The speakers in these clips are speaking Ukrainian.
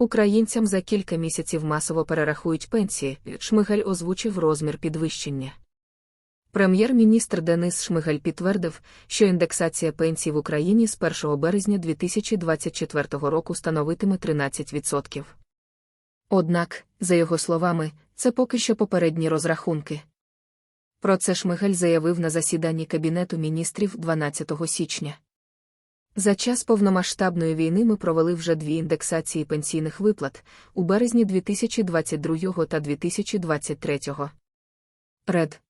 Українцям за кілька місяців масово перерахують пенсії, Шмигаль озвучив розмір підвищення. Прем'єр-міністр Денис Шмигаль підтвердив, що індексація пенсій в Україні з 1 березня 2024 року становитиме 13%. Однак, за його словами, це поки що попередні розрахунки. Про це Шмигаль заявив на засіданні Кабінету міністрів 12 січня. За час повномасштабної війни ми провели вже дві індексації пенсійних виплат у березні 2022 та 2023. Ред.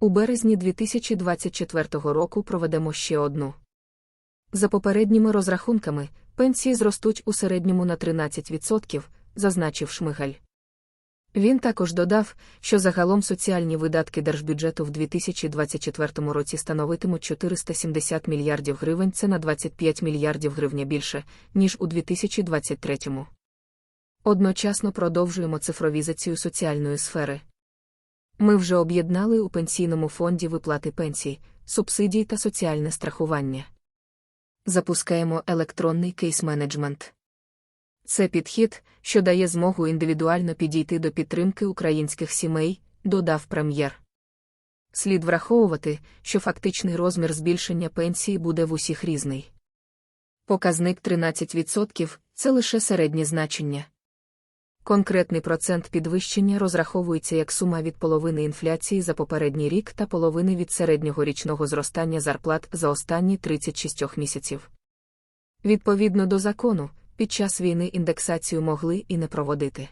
У березні 2024 року проведемо ще одну. За попередніми розрахунками, пенсії зростуть у середньому на 13%, зазначив Шмигаль. Він також додав, що загалом соціальні видатки держбюджету в 2024 році становитимуть 470 мільярдів гривень, це на 25 мільярдів гривня більше, ніж у 2023. Одночасно продовжуємо цифровізацію соціальної сфери. Ми вже об'єднали у пенсійному фонді виплати пенсій, субсидій та соціальне страхування. Запускаємо електронний кейс-менеджмент. Це підхід, що дає змогу індивідуально підійти до підтримки українських сімей, додав прем'єр. Слід враховувати, що фактичний розмір збільшення пенсії буде в усіх різний. Показник 13% це лише середнє значення. Конкретний процент підвищення розраховується як сума від половини інфляції за попередній рік та половини від середнього річного зростання зарплат за останні 36 місяців. Відповідно до закону, під час війни індексацію могли і не проводити.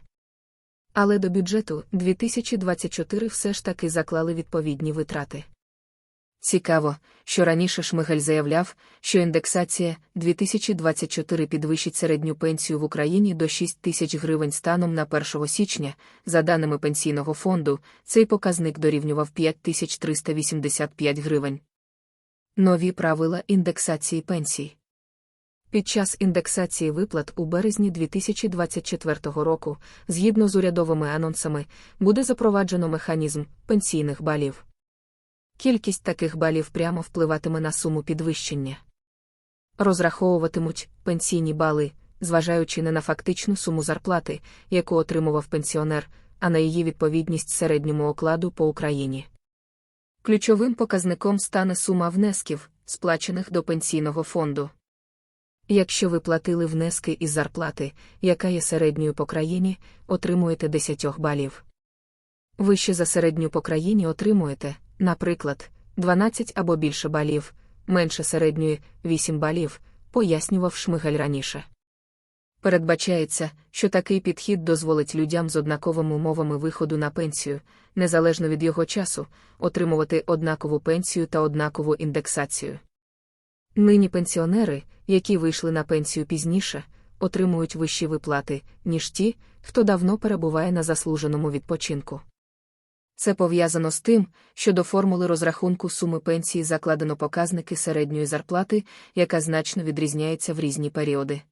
Але до бюджету 2024 все ж таки заклали відповідні витрати. Цікаво, що раніше Шмигаль заявляв, що індексація 2024 підвищить середню пенсію в Україні до 6 тисяч гривень станом на 1 січня, за даними пенсійного фонду, цей показник дорівнював 5385 гривень. Нові правила індексації пенсій. Під час індексації виплат у березні 2024 року, згідно з урядовими анонсами, буде запроваджено механізм пенсійних балів. Кількість таких балів прямо впливатиме на суму підвищення. Розраховуватимуть пенсійні бали, зважаючи не на фактичну суму зарплати, яку отримував пенсіонер, а на її відповідність середньому окладу по Україні. Ключовим показником стане сума внесків, сплачених до пенсійного фонду. Якщо ви платили внески із зарплати, яка є середньою по країні, отримуєте 10 балів. Вище за середню по країні отримуєте, наприклад, 12 або більше балів, менше середньої 8 балів, пояснював Шмигаль раніше. Передбачається, що такий підхід дозволить людям з однаковими умовами виходу на пенсію, незалежно від його часу, отримувати однакову пенсію та однакову індексацію. Нині пенсіонери, які вийшли на пенсію пізніше, отримують вищі виплати, ніж ті, хто давно перебуває на заслуженому відпочинку. Це пов'язано з тим, що до формули розрахунку суми пенсії закладено показники середньої зарплати, яка значно відрізняється в різні періоди.